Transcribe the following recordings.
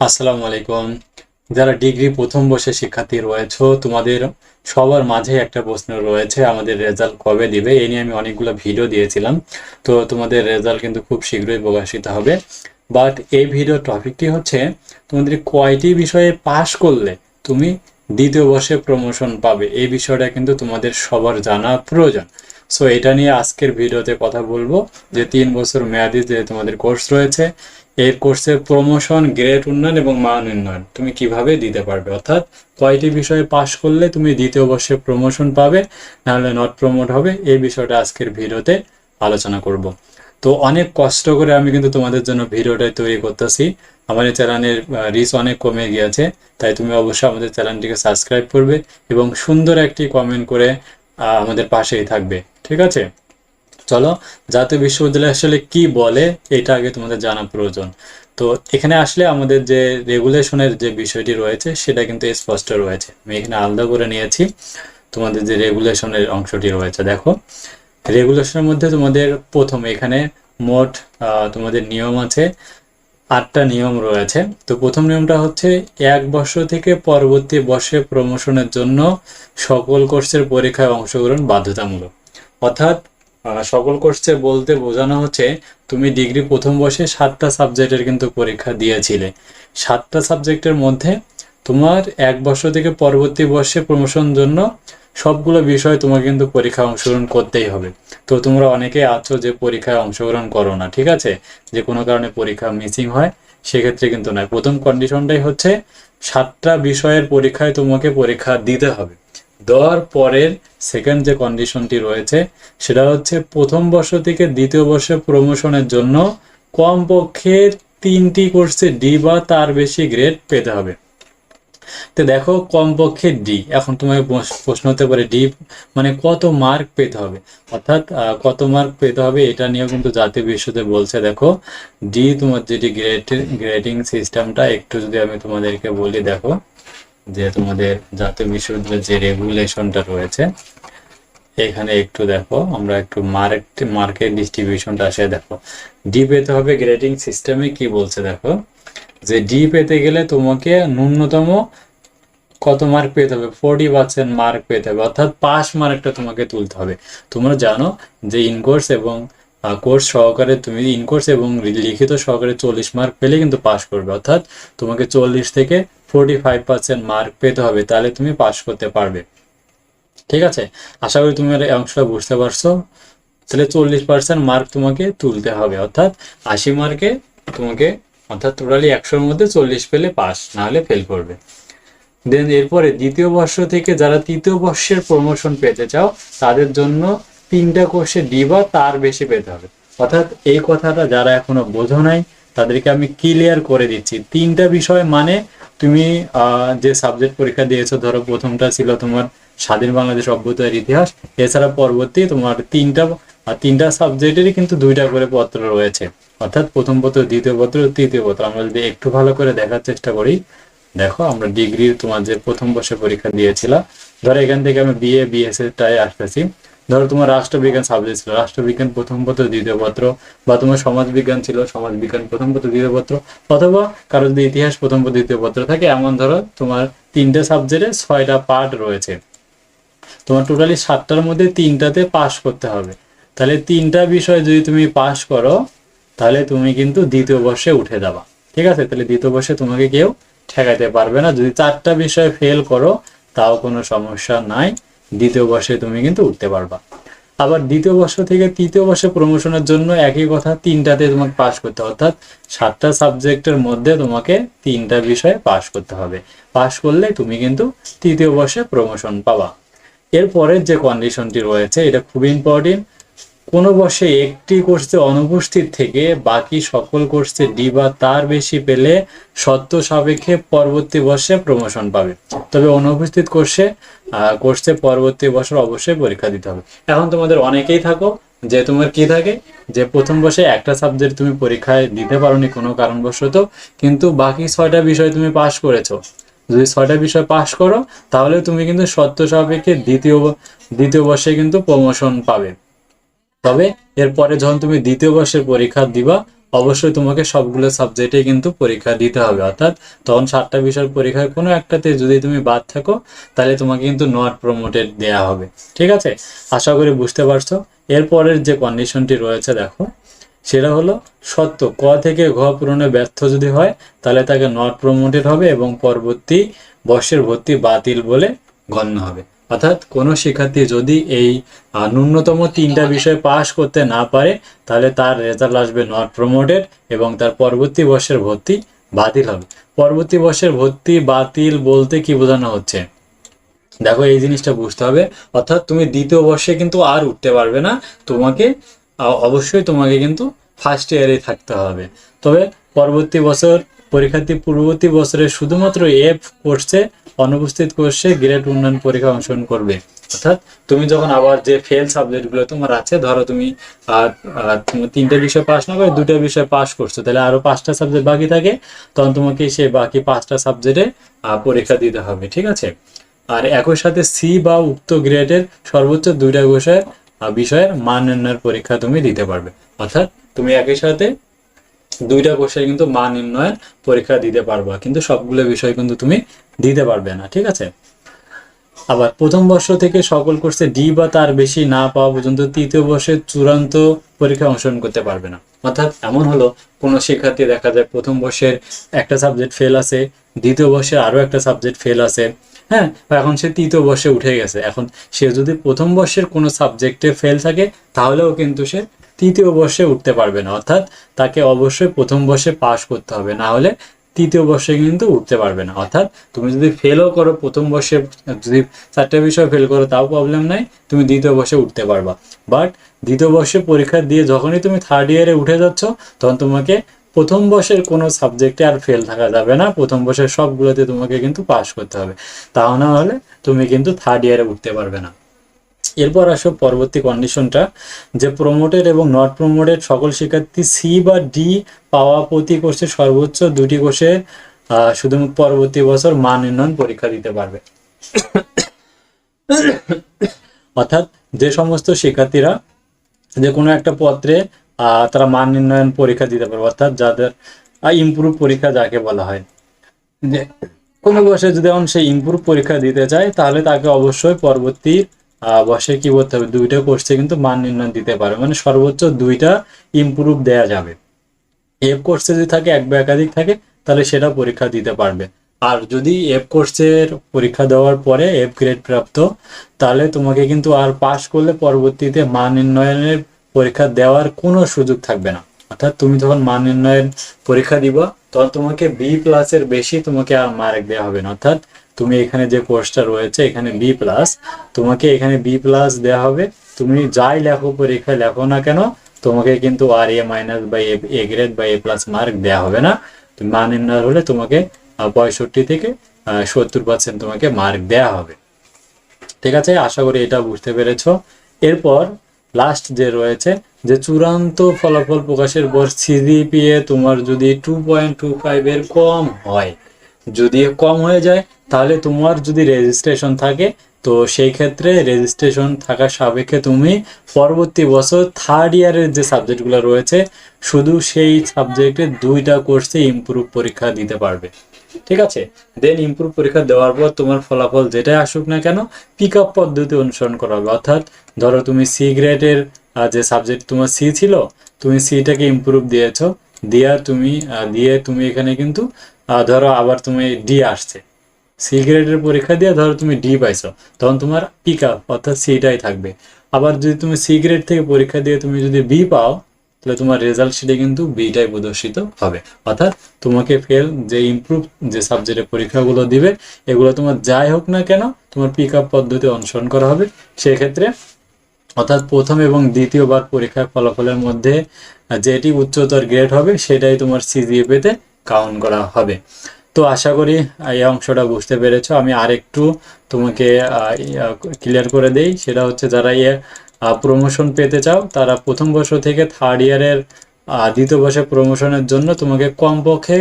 আসসালামু আলাইকুম। যারা ডিগ্রি প্রথম বর্ষের শিক্ষার্থী রয়েছে, তোমাদের সবার মাঝে একটা প্রশ্ন রয়েছে, আমাদের রেজাল্ট কবে দিবে? এই নিয়ে আমি অনেকগুলো ভিডিও দিয়েছিলাম, তো তোমাদের রেজাল্ট কিন্তু খুব শীঘ্রই প্রকাশিত হবে। বাট এই ভিডিও টপিকটি হচ্ছে, তোমাদের কয়টি বিষয়ে পাশ করলে তুমি দ্বিতীয় বর্ষে প্রমোশন পাবে? এই বিষয়টা কিন্তু তোমাদের সবার জানা প্রয়োজন। সো এটা নিয়ে আজকের ভিডিওতে কথা বলব। যে তিন বছর মেয়াদি যে তোমাদের কোর্স রয়েছে এর কোর্সের প্রমোশন গ্রেড উন্নয়ন এবং মান উন্নয়ন। তুমি কীভাবে দিতে পারবে? অর্থাৎ কয়টি বিষয়ে পাশ করলে তুমি দ্বিতীয় বর্ষে প্রমোশন পাবে, নাহলে নট প্রমোট হবে। এই বিষয়টা আজকের ভিডিওতে আলোচনা করব। তো অনেক কষ্ট করে আমি কিন্তু তোমাদের জন্য ভিডিওটা তৈরি করতেছি। আমার এই চ্যানেলের রিচ অনেক কমে গিয়েছে, তাই তুমি অবশ্যই আমাদের চ্যানেলটিকে সাবস্ক্রাইব করবে এবং সুন্দর একটি কমেন্ট করে আমাদের পাশেই থাকবে। ঠিক আছে? চলো, জাতীয় বিশ্ববিদ্যালয় আসলে কি বলে, এটা আগে তোমাদের জানা প্রয়োজন। তো এখানে আসলে আমাদের যে রেগুলেশনের যে বিষয়টি রয়েছে, সেটা কিন্তু স্পষ্ট রয়েছে। আমি এখানে আলাদা করে নিয়েছি, তোমাদের যে রেগুলেশনের অংশটি রয়েছে, দেখো। রেগুলেশনের মধ্যে তোমাদের প্রথম এখানে মোট তোমাদের নিয়ম আছে, আটটা নিয়ম রয়েছে। তো প্রথম নিয়মটা হচ্ছে, এক বর্ষ থেকে পরবর্তী বর্ষে প্রমোশনের জন্য সকল কোর্সের পরীক্ষায় অংশগ্রহণ বাধ্যতামূলক। অর্থাৎ সকল কোর্সে বলতে বোঝানো হচ্ছে তুমি ডিগ্রি প্রথম বর্ষে সাতটা সাবজেক্টের কিন্তু পরীক্ষা দিয়েছিলে। সাতটা সাবজেক্টের মধ্যে তোমার এক বছর থেকে পরবর্তী বর্ষে প্রমোশন জন্য সবগুলো বিষয় তোমাকে কিন্তু পরীক্ষায় অংশগ্রহণ করতেই হবে। তো তোমরা অনেকে আছো যে পরীক্ষায় অংশগ্রহণ করো না, ঠিক আছে? যে কোনো কারণে পরীক্ষা মিসিং হয়, সেক্ষেত্রে কিন্তু নয়। প্রথম কন্ডিশনটাই হচ্ছে সাতটা বিষয়ের পরীক্ষায় তোমাকে পরীক্ষা দিতে হবে। দেওয়ার পরের সেকেন্ড যে কন্ডিশনটি রয়েছে, সেটা হচ্ছে প্রথম বর্ষ থেকে দ্বিতীয় বর্ষে প্রমোশনের জন্য কমপক্ষে তিনটি কোর্সে ডি বা তার বেশি গ্রেড পেতে হবে। তো দেখো কমপক্ষে ডি এখন তোমাকে প্রশ- প্রশ্ন হতে পারে ডি মানে কত মার্ক পেতে হবে। অর্থাৎ কত মার্ক পেতে হবে এটা নিয়েও কিন্তু জাতীয় বিশ্বতে বলছে, দেখো ডি তোমার যেটি গ্রেড গ্রেডিং সিস্টেমটা একটু যদি আমি তোমাদেরকে বলি, দেখো। যে তোমাদের জাতীয় বিশ্ববিদ্যালয়ের যে রেগুলেশনটা রয়েছে, এখানে একটু দেখো, আমরা একটু মার্ক মার্কেট ডিস্ট্রিবিউশনটা আসে দেখো। ডি পেতে হবে গ্রেডিং সিস্টেমে কি বলছে দেখো? যে ডি পেতে গেলে তোমাকে ন্যূনতম কত মার্ক পেতে হবে? ফোরটি পার্সেন্ট মার্ক পেতে হবে। অর্থাৎ পাস মার্কটা তোমাকে তুলতে হবে। তোমরা জানো যে ইনকোর্স এবং কোর্স সহকারে তুমি ইনকোর্স এবং লিখিত সহকারে চল্লিশ মার্ক পেলে কিন্তু পাস করবে। অর্থাৎ তোমাকে চল্লিশ থেকে ফোরটি ফাইভ মার্ক পেতে হবে, তাহলে তুমি পাস করতে পারবে। ঠিক আছে? আশা করি তুমি অংশটা বুঝতে পারছ। তাহলে চল্লিশ পার্সেন্ট মার্ক তোমাকে তুলতে হবে। অর্থাৎ আশি মার্কে তোমাকে, অর্থাৎ টোটালি একশোর মধ্যে চল্লিশ পেলে পাস না হলে ফেল করবে। দেন এরপরে দ্বিতীয় বর্ষ থেকে যারা তৃতীয় বর্ষের প্রমোশন পেতে চাও, তাদের জন্য তিনটা কোর্সে ডি বা তার বেশি পেতে হবে। অর্থাৎ এই কথাটা যারা এখনও বোঝো নাই, তাদেরকে আমি ক্লিয়ার করে দিচ্ছি। তিনটা বিষয় মানে তুমি যে সাবজেক্ট পরীক্ষা দিয়েছ, ধরো প্রথমটা ছিল তোমার স্বাধীন বাংলাদেশ অভ্যুদয়ের ইতিহাস, এছাড়া পরবর্তী তোমার তিনটা তিনটা সাবজেক্টেরই কিন্তু দুইটা করে পত্র রয়েছে। অর্থাৎ প্রথম পত্র, দ্বিতীয় পত্র, তৃতীয় পত্র। আমরা যদি একটু ভালো করে দেখার চেষ্টা করি, দেখো আমরা ডিগ্রির তোমার যে প্রথম বর্ষে পরীক্ষা দিয়েছিলাম, ধরো এখান থেকে আমি বিএ বিএস টাই আসতেছি। ধরো তোমার রাষ্ট্রবিজ্ঞান সাবজেক্ট ছিল, রাষ্ট্রবিজ্ঞান প্রথম পত্র, দ্বিতীয় পত্র, বা তোমার সমাজবিজ্ঞান ছিল, সমাজবিজ্ঞান প্রথম পত্র, দ্বিতীয় পত্র, অথবা কারও যদি ইতিহাস প্রথম পত্র, দ্বিতীয় পত্র থাকে, এমন ধরো তোমার তিনটে সাবজেক্টে ছয়টা পার্ট রয়েছে। তোমার টোটালি সাতটার মধ্যে তিনটাতে পাস করতে হবে। তাহলে তিনটা বিষয় যদি তুমি পাস করো, তাহলে তুমি কিন্তু দ্বিতীয় বর্ষে উঠে যাবা। ঠিক আছে? তাহলে দ্বিতীয় বর্ষে তোমাকে কেউ ঠেকাইতে পারবে না। যদি চারটা বিষয় ফেল করো, তাও কোনো সমস্যা নাই। দ্বিতীয় বর্ষে তুমি কিন্তু উঠতে পারবা। আবার দ্বিতীয় বর্ষ থেকে তৃতীয় বর্ষে প্রমোশনের জন্য একই কথা তিনটাতে তোমাকে পাস করতে হবে। অর্থাৎ সাতটা সাবজেক্টের মধ্যে তোমাকে তিনটা বিষয়ে পাস করতে হবে। পাস করলে তুমি কিন্তু তৃতীয় বর্ষে প্রমোশন পাবা। এরপরের যে কন্ডিশনটি রয়েছে, এটা খুব ইম্পর্টেন্ট কোনো বর্ষে একটি কোর্সে অনুপস্থিত থেকে বাকি সকল কোর্সে ডি বা তার বেশি পেলে সত্য সাপেক্ষে পরবর্তী বর্ষে প্রমোশন পাবে। তবে অনুপস্থিত কোর্সে কোর্সে পরবর্তী বছর অবশ্যই পরীক্ষা দিতে হবে। এখন তোমাদের অনেকেই থাকো, যে তোমার কি থাকে, যে প্রথম বর্ষে একটা সাবজেক্ট তুমি পরীক্ষায় দিতে পারোনি কোনো কারণবশত, কিন্তু বাকি ছয়টা বিষয় তুমি পাশ করেছ। যদি ছয়টা বিষয় পাশ করো, তাহলে তুমি কিন্তু সত্য সাপেক্ষে দ্বিতীয় দ্বিতীয় বর্ষে কিন্তু প্রমোশন পাবে। তবে এরপরে যখন তুমি দ্বিতীয় বর্ষের পরীক্ষা দিবা, অবশ্যই তোমাকে সবগুলো সাবজেক্টে কিন্তু পরীক্ষা দিতে হবে। অর্থাৎ তখন সাতটা বিষয়ের পরীক্ষায় কোনো একটাতে যদি তুমি বাদ থাকো, তাহলে তোমাকে কিন্তু নট প্রমোটেড দেয়া হবে। ঠিক আছে? আশা করি বুঝতে পারছ? এরপরের যে কন্ডিশনটি রয়েছে, দেখো, সেটা হলো সত্য। ক থেকে ঘ পূরণে ব্যর্থ যদি হয়, তাহলে তাকে নট প্রমোটেড হবে এবং পরবর্তী বর্ষের ভর্তি বাতিল বলে গণ্য হবে। অর্থাৎ কোনো শিক্ষার্থী যদি এই ন্যূনতম তিনটা বিষয় পাশ করতে না পারে তাহলে তার রেজাল্ট আসবে নট প্রমোটেড এবং তার পরবর্তী বর্ষের ভর্তি বাতিল হবে। পরবর্তী বর্ষের ভর্তি বাতিল বলতে কি বোঝানো হচ্ছে? দেখো এই জিনিসটা বুঝতে হবে। অর্থাৎ তুমি দ্বিতীয় বর্ষে কিন্তু আর উঠতে পারবে না। তোমাকে অবশ্যই তোমাকে কিন্তু ফার্স্ট ইয়ারে থাকতে হবে। তবে পরবর্তী বছর পরীক্ষার্থী পূর্ববর্তী বছরে শুধুমাত্র এফ কোর্সে অনুপস্থিত কোর্সে গ্রেড উন্নয়ন পরীক্ষা অংশগ্রহণ করবে। অর্থাৎ তুমি যখন আবার যে ফেল সাবজেক্টগুলো তোমার আছে, ধরো তুমি তিনটে বিষয় পাস না করে দুটো বিষয় পাস করছ, তাহলে আরও পাঁচটা সাবজেক্ট বাকি থাকে, তখন তোমাকে সেই বাকি পাঁচটা সাবজেক্টে পরীক্ষা দিতে হবে, ঠিক আছে? আর একই সাথে সি বা উক্ত গ্রেডের সর্বোচ্চ দুইটা বিষয়ের বিষয়ের মান নির্ণয়ের পরীক্ষা তুমি দিতে পারবে। অর্থাৎ তুমি একই সাথে দুইটা কোর্সের কিন্তু মান নির্ণয়ের পরীক্ষা দিতে পারবা, কিন্তু সবগুলো বিষয় কিন্তু তুমি দিতে পারবে না, ঠিক আছে? আবার প্রথম বর্ষ থেকে সকল কোর্সে ডি বা তার বেশি না পাওয়া পর্যন্ত তৃতীয় বর্ষে চূড়ান্ত পরীক্ষা অংশগ্রহণ করতে পারবে না। অর্থাৎ এমন হলো, কোনো শিক্ষার্থী দেখা যায় প্রথম বর্ষের একটা সাবজেক্ট ফেল আছে, দ্বিতীয় বর্ষে আরও একটা সাবজেক্ট ফেল আছে হ্যাঁ? এখন সে তৃতীয় বর্ষে উঠে গেছে। এখন সে যদি প্রথম বর্ষের কোনো সাবজেক্টে ফেল থাকে, তাহলেও কিন্তু সে তৃতীয় বর্ষে উঠতে পারবে না। অর্থাৎ তাকে অবশ্যই প্রথম বর্ষে পাশ করতে হবে। না হলে তৃতীয় বর্ষে কিন্তু উঠতে পারবে না। অর্থাৎ তুমি যদি ফেলও করো, প্রথম বর্ষে যদি চারটে বিষয় ফেল করো, তাও প্রবলেম নাই, তুমি দ্বিতীয় বর্ষে উঠতে পারবা। বাট দ্বিতীয় বর্ষে পরীক্ষা দিয়ে যখনই তুমি থার্ড ইয়ারে উঠে যাচ্ছ, তখন তোমাকে প্রথম বর্ষের কোনো সাবজেক্টে আর ফেল থাকা যাবে না। প্রথম বর্ষের সবগুলোতে তোমাকে কিন্তু পাশ করতে হবে। তাও না হলে তুমি কিন্তু থার্ড ইয়ারে উঠতে পারবে না। এরপর আসো পরবর্তী কন্ডিশনটা যে প্রমোটেড এবং নট প্রমোটেড সকল শিক্ষার্থী সি বা ডি পাওয়া প্রতি কোর্সে সর্বোচ্চ দুটি কোর্সে শুধুমাত্র পরবর্তী বছর মান উন্নয়ন পরীক্ষা দিতে পারবে। অর্থাৎ যে সমস্ত শিক্ষার্থীরা যে কোনো একটা পত্রে তারা মান নির্ণয়ন পরীক্ষা দিতে পারবে, অর্থাৎ যাদের ইমপ্রুভ পরীক্ষা যাকে বলা হয়। যে কোনো বর্ষে যদি এখন সে ইমপ্রুভ পরীক্ষা দিতে চায়, তাহলে তাকে অবশ্যই পরবর্তী বর্ষে কি করতে হবে? দুইটা কোর্সে কিন্তু মান নির্ণয় দিতে পারবে মানে সর্বোচ্চ দুইটা ইমপ্রুভ দেয়া যাবে। এফ কোর্সে যদি থাকে, এক বা একাধিক থাকে, তাহলে সেটা পরীক্ষা দিতে পারবে। আর যদি এফ কোর্সের পরীক্ষা দেওয়ার পরে এফ গ্রেড প্রাপ্ত, তাহলে তোমাকে কিন্তু আর পাশ করলে পরবর্তীতে মান নির্ণয়নের পরীক্ষা দেওয়ার কোনো সুযোগ থাকবে না। অর্থাৎ তুমি যখন মান নির্ণয়ের পরীক্ষা দিবা, তখন তোমাকে বি প্লাসের বেশি তোমাকে আর মার্ক দেওয়া হবে না। অর্থাৎ তুমি এখানে যে কোর্সটা রয়েছে, এখানে বি প্লাস তোমাকে এখানে বি প্লাস দেওয়া হবে। তুমি যাই লেখো, পরীক্ষায় লেখো না কেন, তোমাকে কিন্তু আর এ মাইনাস বা এ গ্রেড বা এ প্লাস মার্ক দেওয়া হবে না। তুমি মান নির্ণয় হলে তোমাকে পঁয়ষট্টি থেকে সত্তর পার্সেন্ট তোমাকে মার্ক দেওয়া হবে। ঠিক আছে? আশা করি এটা বুঝতে পেরেছ। এরপর লাস্ট যে রয়েছে, যে চূড়ান্ত ফলাফল প্রকাশের পর সিজিপিএ তোমার যদি টু পয়েন্ট টু ফাইভের কম হয়, যদি কম হয়ে যায় তাহলে তোমার যদি রেজিস্ট্রেশন থাকে, তো সেই ক্ষেত্রে রেজিস্ট্রেশন থাকার সাপেক্ষে তুমি পরবর্তী বছর থার্ড ইয়ারের যে সাবজেক্টগুলো রয়েছে, শুধু সেই সাবজেক্টে দুইটা কোর্সে ইমপ্রুভ পরীক্ষা দিতে পারবে। ঠিক আছে? দেন ইমপ্রুভ পরীক্ষা দেওয়ার পর তোমার ফলাফল যেটাই আসুক না কেন পিক আপ পদ্ধতি অনুসরণ করা হবে। অর্থাৎ ধরো তুমি সি গ্রেডের যে সাবজেক্ট তোমার সি ছিল, তুমি সিটাকে ইমপ্রুভ দিয়েছ। দিয়ে তুমি দিয়ে তুমি এখানে কিন্তু ধরো আবার তুমি ডি আসছে। সি গ্রেডের পরীক্ষা দিয়ে ধরো তুমি ডি পাইছো, তখন তোমার পিক আপ অর্থাৎ সিটাই থাকবে। আবার যদি তুমি সি গ্রেড থেকে পরীক্ষা দিয়ে তুমি যদি বি পাও, তাহলে তোমার রেজাল্ট শিটে কিন্তু বিটাই প্রদর্শিত হবে। অর্থাৎ তোমাকে ফেল যে ইমপ্রুভ যে সাবজেক্টের পরীক্ষাগুলো দিবে, এগুলো তোমার যাই হোক না কেন, তোমার পিক আপ পদ্ধতি অনুসরণ করা হবে। সেক্ষেত্রে অর্থাৎ প্রথম এবং দ্বিতীয়বার পরীক্ষার ফলাফলের মধ্যে যেটি উচ্চতর গ্রেড হবে, সেটাই তোমার সিজিএপিতে কাউন্ট করা হবে। তো আশা করি এই অংশটা বুঝতে পেরেছ। আমি আরেকটু তোমাকে ক্লিয়ার করে দেই। সেটা হচ্ছে যারা ইয়ে প্রমোশন পেতে চাও, তারা প্রথম বর্ষ থেকে থার্ড ইয়ারের দ্বিতীয় বর্ষের প্রমোশনের জন্য তোমাকে কমপক্ষে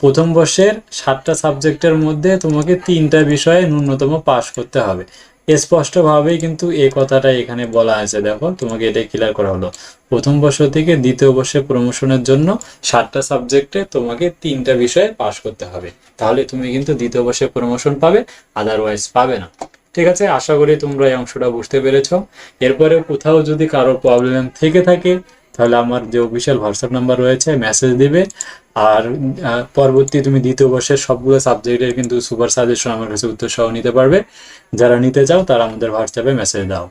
প্রথম বর্ষের সাতটা সাবজেক্টের মধ্যে তোমাকে তিনটা বিষয়ে ন্যূনতম পাশ করতে হবে। স্পষ্টভাবেই কিন্তু এই কথাটা এখানে বলা আছে দেখো, তোমাকে এটা ক্লিয়ার করা হলো। প্রথম বর্ষ থেকে দ্বিতীয় বর্ষে প্রমোশনের জন্য সাতটা সাবজেক্টে তোমাকে তিনটা বিষয়ে পাশ করতে হবে। তাহলে তুমি কিন্তু দ্বিতীয় বর্ষে প্রমোশন পাবে আদারওয়াইজ পাবে না। ঠিক আছে? আশা করি তোমরা এই অংশটা বুঝতে পেরেছ। এরপরে কোথাও যদি কারও প্রবলেম থেকে থাকে তাহলে আমার যে অফিসিয়াল হোয়াটসঅ্যাপ নাম্বার রয়েছে মেসেজ দিবে। আর পরবর্তী তুমি দ্বিতীয় বর্ষের সবগুলো সাবজেক্টের কিন্তু সুপার সাজেশন আমার কাছে উত্তর সহ নিতে পারবে। যারা নিতে চাও তারা আমাদের হোয়াটসঅ্যাপে মেসেজ দাও।